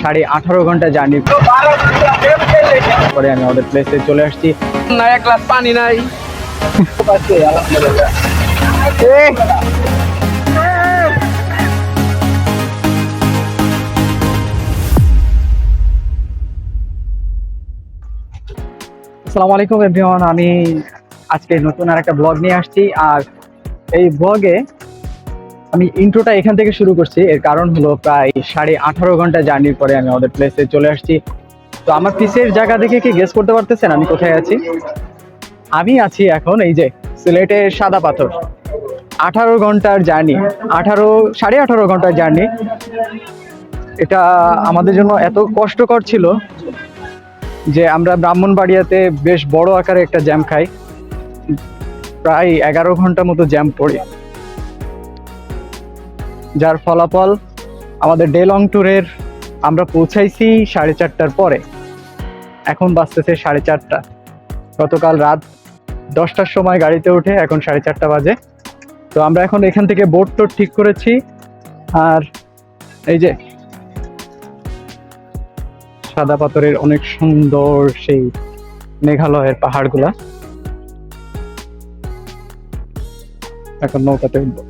সাড়ে আঠারো ঘণ্টা জার্নি পরে আমি আমাদের প্লেসে চলে আসছি। না এক গ্লাস পানি নাই। আসসালামু আলাইকুম এভরিওয়ান আমি আজকে নতুন আর একটা ব্লগ নিয়ে আসছি। আর এই ব্লগে আমি ইন্ট্রোটা এখান থেকে শুরু করছি। এর কারণ হলো প্রায় সাড়ে আঠারো ঘণ্টা জার্নির পরে আমি আমাদের প্লেসে চলে আসছি। তো আমার পিসের জায়গা দেখে কি গেস করতে পারতেছেন? আমি কোথায় আছি? আমি আছি এখন এই যে সিলেটের সাদা পাথর। আঠারো ঘণ্টার জার্নি আঠারো, সাড়ে আঠারো ঘণ্টার জার্নি এটা আমাদের জন্য এত কষ্টকর ছিল যে আমরা ব্রাহ্মণবাড়িয়াতে বেশ বড় আকারে একটা জ্যাম খাই। প্রায় এগারো ঘণ্টা মতো জ্যাম পড়ে। যার ফলাফল আমাদের ডে লং ট্যুরের আমরা পৌঁছাইছি সাড়ে চারটার পরে। এখন বাজতেছে সাড়ে চারটা। গতকাল রাত দশটার সময় গাড়িতে উঠে এখন সাড়ে চারটা বাজে। তো আমরা এখন এখান থেকে বোট টোট ঠিক করেছি। আর এই যে সাদা পাথরের অনেক সুন্দর সেই মেঘালয়ের পাহাড়গুলা। এখন নৌকাতে উঠবো।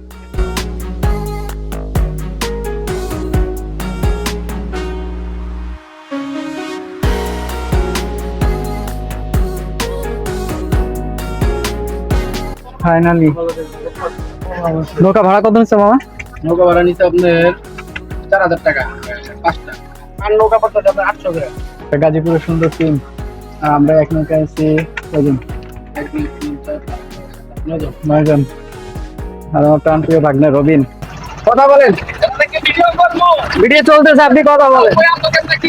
ফাইনালি নৌকা ভাড়া কত নিচ্ছে মামা? নৌকা ভাড়া নিচ্ছে আপনার চার হাজার টাকা পাঁচটা। আর নৌকা পড়তে আপনার আটশো করে গাজীপুরের সুন্দর টিম আর আমরা এক নৌকায় আছি কজন নয়জন। আর আমার প্রাণ প্রিয় ভাগ্নে রবিন। কথা বলেন। ভিডিও চলতেছে আপনি কথা বলেন। ওই আপনাকে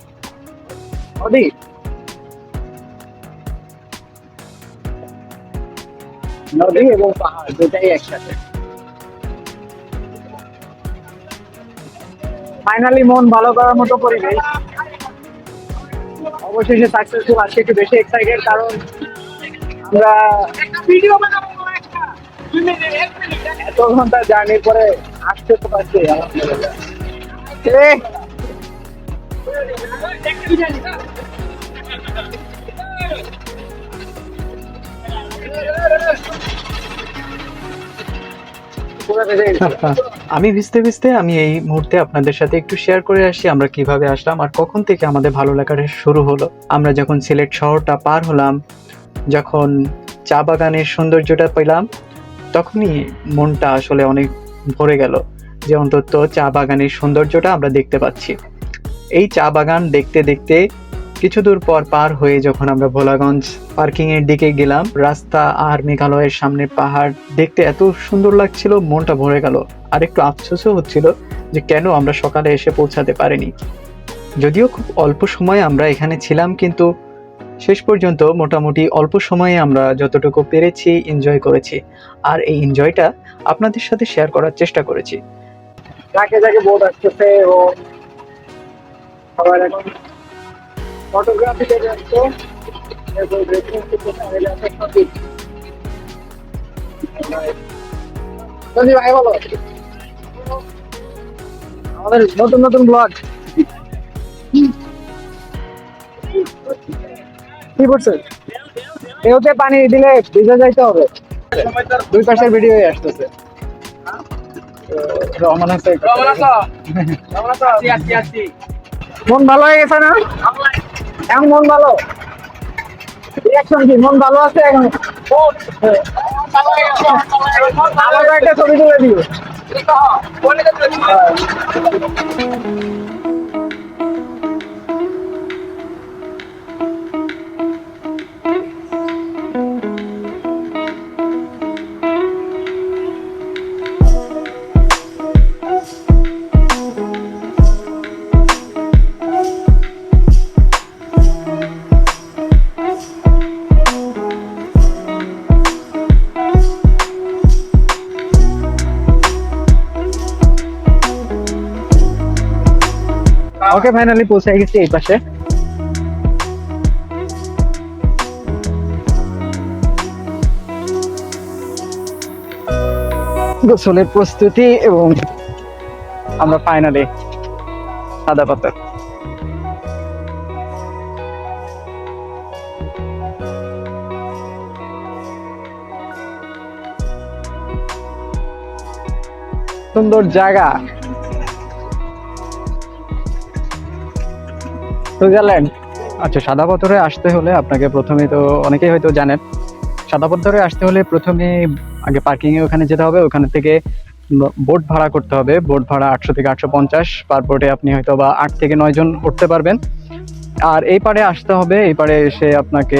নদী নদী এবং পাহাড় দুটাই একসাথে। ফাইনালি মন ভালো করার মতো পরিবেশ। অবশেষে সাকসেসফুল আজকে একটু বেশি এক্সাইটেড কারণ আমরা এত ঘণ্টা জার্নির পরে আসতে তো পারছি। আমি ভিজতে ভিজতে আমি এই মুহূর্তে আপনাদের সাথে একটু শেয়ার করে আসি, আমরা কীভাবে আসলাম আর কখন থেকে আমাদের ভালো লাগাটা শুরু হলো। আমরা যখন সিলেট শহরটা পার হলাম, যখন চা বাগানের সৌন্দর্যটা পেলাম, তখনই মনটা আসলে অনেক ভরে গেল যে অন্তত চা বাগানের সৌন্দর্যটা আমরা দেখতে পাচ্ছি। এই চা বাগান দেখতে দেখতে কিছু দূর পর পার হয়ে যখন আমরা ভোলাগঞ্জ পার্কিং এর দিকে গেলাম, রাস্তা আর মেঘালয়ের সামনে পাহাড় দেখতে এত সুন্দর লাগছিল, মনটা ভরে গেল। আর একটু আফসোসও হচ্ছিল যে কেন আমরা সকালে এসে পৌঁছাতে পারিনি। যদিও খুব অল্প সময় আমরা এখানে ছিলাম, কিন্তু শেষ পর্যন্ত মোটামুটি অল্প সময়ে আমরা যতটুকু পেরেছি এনজয় করেছি। আর এই এনজয়টা আপনাদের সাথে শেয়ার করার চেষ্টা করেছি। ও সবাই এখন ব্যস্ত আমাদের নতুন নতুন ব্লগ কি করছে? এওতে পানি দিলে ভিজে যাইতে হবে। দুই পাশের ভিডিও আসতেছে। রহমান আছে। কেমন আছো? কেমন আছো? আসি আসি আসি মন ভালো হয়ে গেছে না? এখন মন ভালো? মন ভালো আছে এখন? আমাকে একটা ছবি তুলে দিও। ওকে ফাইনালি পৌঁছে গেছি এই পাশে। গোসলের প্রস্তুতি এবং আমরা ফাইনালি সাদা পাথর সুন্দর জায়গা। সুইজারল্যান্ড। আচ্ছা সাদা পাথরে আসতে হলে আপনাকে প্রথমে তো অনেকেই হয়তো জানেন, সাদা পাথরে আসতে হলে প্রথমে আগে পার্কিংয়ে ওখানে যেতে হবে, ওখানে থেকে বোট ভাড়া করতে হবে বোট ভাড়া আটশো থেকে আটশো পঞ্চাশ পার বোটে আপনি হয়তো বা আট থেকে নয় জন উঠতে পারবেন। আর এই পারে আসতে হবে, এই পারে এসে আপনাকে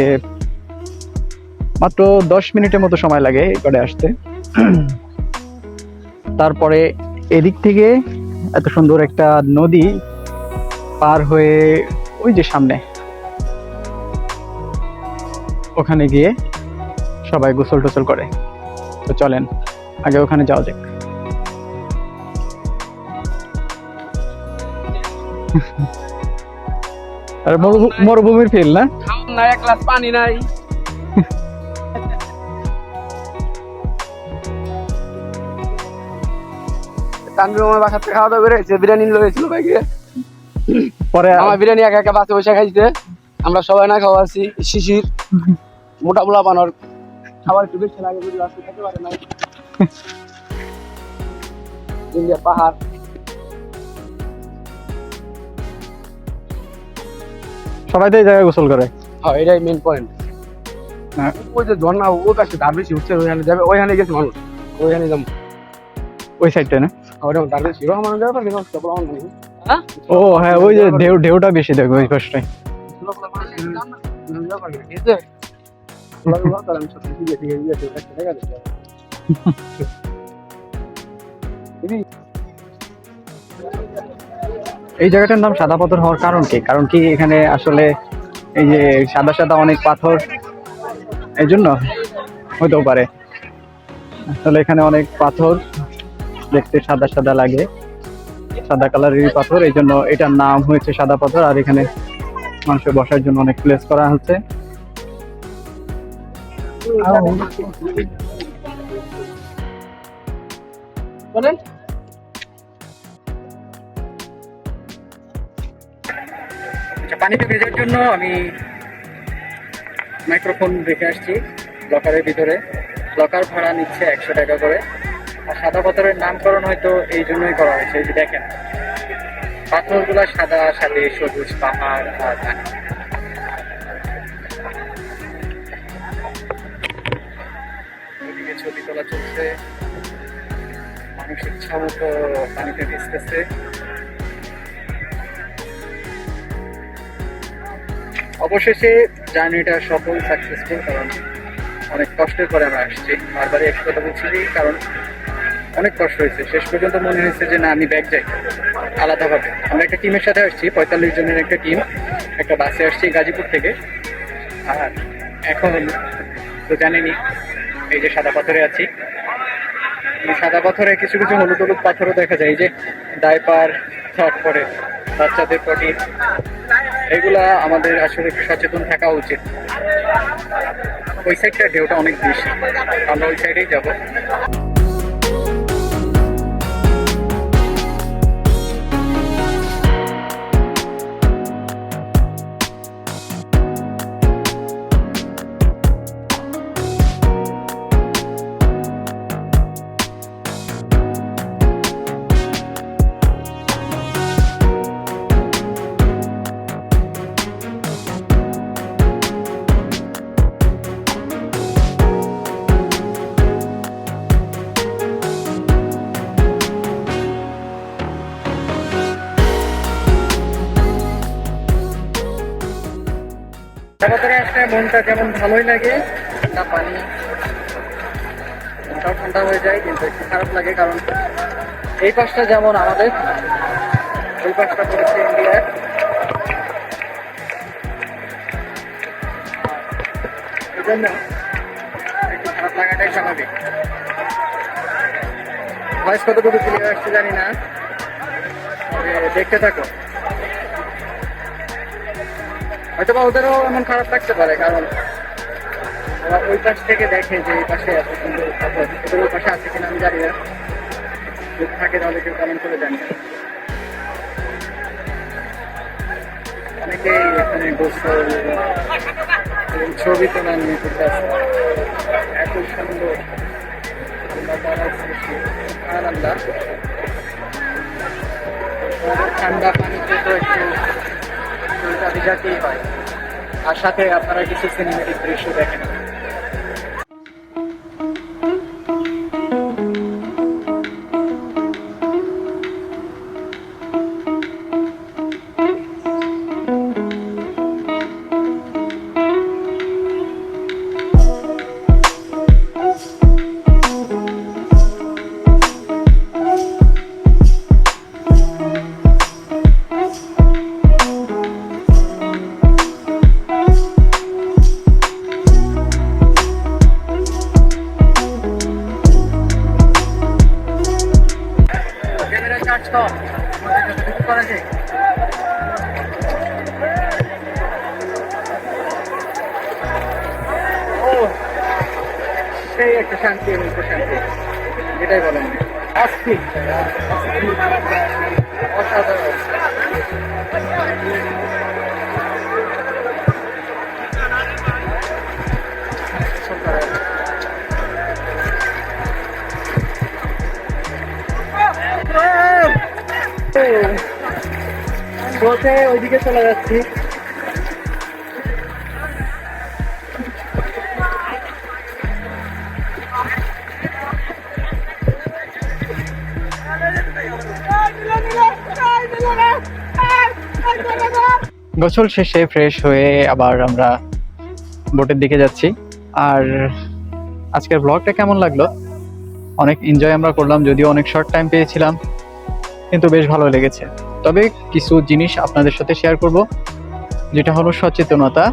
মাত্র দশ মিনিটের মতো সময় লাগে এই পারে আসতে। তারপরে এদিক থেকে এত সুন্দর একটা নদী পার হয়ে ওই যে সামনে। ওখানে গিয়ে সবাই গোসল টোসল করে। তো চলেন আগে ওখানে যাওয়া যাক। আর মরুভূমির ফিল না? নাই এক গ্লাস পানি নাই। তানভীর আমার বাসার থেকে খাওয়া দাওয়া করে বিরিয়ানি লয়েছিল বাইকে পরে আমার বিরিয়ানি একা একা বাসে বসে খাইছে। আমরা সবাই না খাওয়া আছি শিশির মোটা মোটা বানর। খাবার একটু বেশি লাগে বুঝলি আজকে খেতে পারে নাই। ইন্ডিয়া পাহাড়। সবাই তো এই জায়গায় গোসল করে। হ্যাঁ এটাই মেন পয়েন্ট হ্যাঁ। ওই যে ঝর্ণা ওই পাশে ধার বেশি উঠছে ওইখানে যাবে ওইখানে গেছে মানুষ। ওইখানে যাব। ওই সাইডটা না? ওইটা ধার বেশি। রহমান যাবে ও হ্যাঁ ওই যে ঢেউ, ঢেউটা বেশি দেখো ওই পাশটায়। এই জায়গাটার নাম সাদা পাথর হওয়ার কারণ কি? কারণ কি এখানে আসলে এই যে সাদা সাদা অনেক পাথর, এই জন্য হতেও পারে। আসলে এখানে অনেক পাথর দেখতে সাদা সাদা লাগে। সাদা কালারের পাথর এই জন্য এটার নাম হয়েছে সাদা পাথর আর এখানে মানুষের বসার জন্য অনেক প্লেস করা হচ্ছে। বলেন। আচ্ছা পানিতে ভেজার জন্য আমি মাইক্রোফোন রেখে আসছি লকারের ভিতরে। লকার ভাড়া নিচ্ছে একশো টাকা করে। আর সাদা পাথরের নামকরণ হয়তো এই জন্যই করা হয়েছে, এই যে দেখেন। পাথরগুলো সাদা সাথে সবুজ, পাহাড় আর পানি ছবি তোলা চলছে। মানুষ ইচ্ছা মতো পানিতে ভিজতেছে। অবশেষে জার্নিটা সফল সাকসেসফুল কারণ অনেক কষ্টের পরে আমরা আসছি। বারবার এক কথা বলছি, কারণ অনেক কষ্ট হয়েছে। শেষ পর্যন্ত মনে হয়েছে যে না, আমি ব্যাগ যাই। আলাদাভাবে। আমরা একটা টিমের সাথে আসছি, পঁয়তাল্লিশ জনের একটা টিম একটা বাসে আসছি গাজীপুর থেকে। আর এখন, তো জানেনি এই যে সাদা পাথরে আছি। সাদা পাথরে কিছু কিছু হলুদ হলুদ পাথরও দেখা যায়। যে ডাইপার তারপরে বাচ্চাদের পটি এগুলা আমাদের আসলে একটু সচেতন থাকা উচিত। ওই সাইডটা ঢেউটা অনেক বেশি। আমরা ওই সাইডেই যাব। তারপরে আসলে মনটা যেমন ভালোই লাগে, ঠান্ডা পানি, মনটাও ঠান্ডা হয়ে যায়, কিন্তু একটু খারাপ লাগে, কারণ এই পাশটা যেমন আমাদের, ওই পাশটা পড়েছে ইন্ডিয়ার। এই জন্য একটু খারাপ লাগাটাই স্বাভাবিক। ভয়েস কতটুকু ক্লিয়ার আসছে জানি না দেখতে থাকো। হয়তো বা ওদেরও এমন খারাপ লাগতে পারে, কারণ ওরা ওই পাশ থেকে দেখে যে এই পাশে এত সুন্দর ওদের ওই পাশে আছে কিনা আমি জানি না। যদি থাকে তাহলে কেউ কমেন্ট করে জানি অনেকেই এখানে গোসল ছবি তোলা নিয়ে করতে আসে এত সুন্দর। ঠান্ডা পানিতে তো একটু হয়। সাথে আপনারা কিছু সিনেমেটিক দৃশ্য দেখেন। করা যায় সেই একটা শান্তি এবং প্রশান্তি এটাই বলেন অসাধারণ ওইদিকে চলে যাচ্ছি। গোসল শেষে ফ্রেশ হয়ে আবার আমরা বোটের দিকে যাচ্ছি। আর আজকের ব্লগটা কেমন লাগল? অনেক এনজয় আমরা করলাম, যদিও অনেক শর্ট টাইম পেয়েছিলাম। কিন্তু বেশ ভালো লেগেছে। তবে কিছু জিনিস আপনাদের সাথে শেয়ার করব, যেটা হলো সচেতনতা।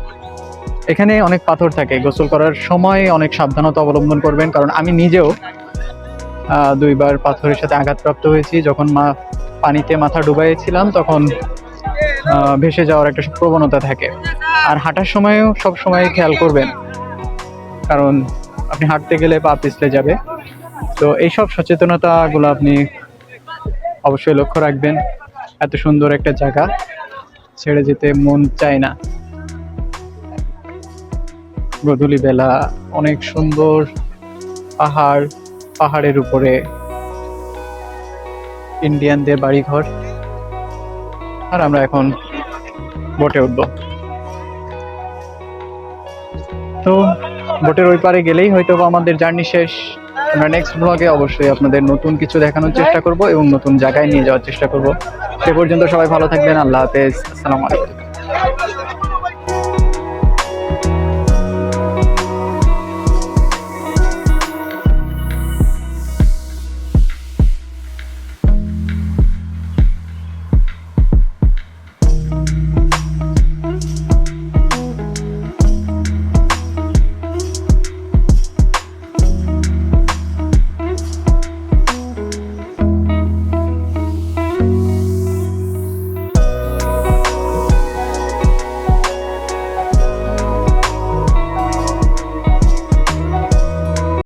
এখানে অনেক পাথর থাকে, গোসল করার সময় অনেক সাবধানতা অবলম্বন করবেন, কারণ আমি নিজেও দুইবার পাথরের সাথে আঘাতপ্রাপ্ত হয়েছি। যখন মা, পানিতে মাথা ডুবাইয়েছিলাম তখন ভেসে যাওয়ার একটা প্রবণতা থাকে। আর হাঁটার সময়ও সব সময় খেয়াল করবেন, কারণ আপনি হাঁটতে গেলে পা পিছলে যাবে। তো এইসব সচেতনতাগুলো আপনি অবশ্যই লক্ষ্য রাখবেন, এত সুন্দর একটা জায়গা। ছেড়ে যেতে মন চায় না। গধূলি বেলা অনেক সুন্দর পাহাড়, পাহাড়ের উপরে ইন্ডিয়ানদের বাড়িঘর। আর আমরা এখন বোটে উঠবো। তো বোটের ওই পারে গেলেই হয়তো আমাদের জার্নি শেষ। আমরা নেক্সট ব্লগে অবশ্যই আপনাদের নতুন কিছু দেখানোর চেষ্টা করব এবং নতুন জায়গায় নিয়ে যাওয়ার চেষ্টা করব। সে পর্যন্ত সবাই ভালো থাকবেন। আল্লাহ হাফেজ। আসসালামু আলাইকুম।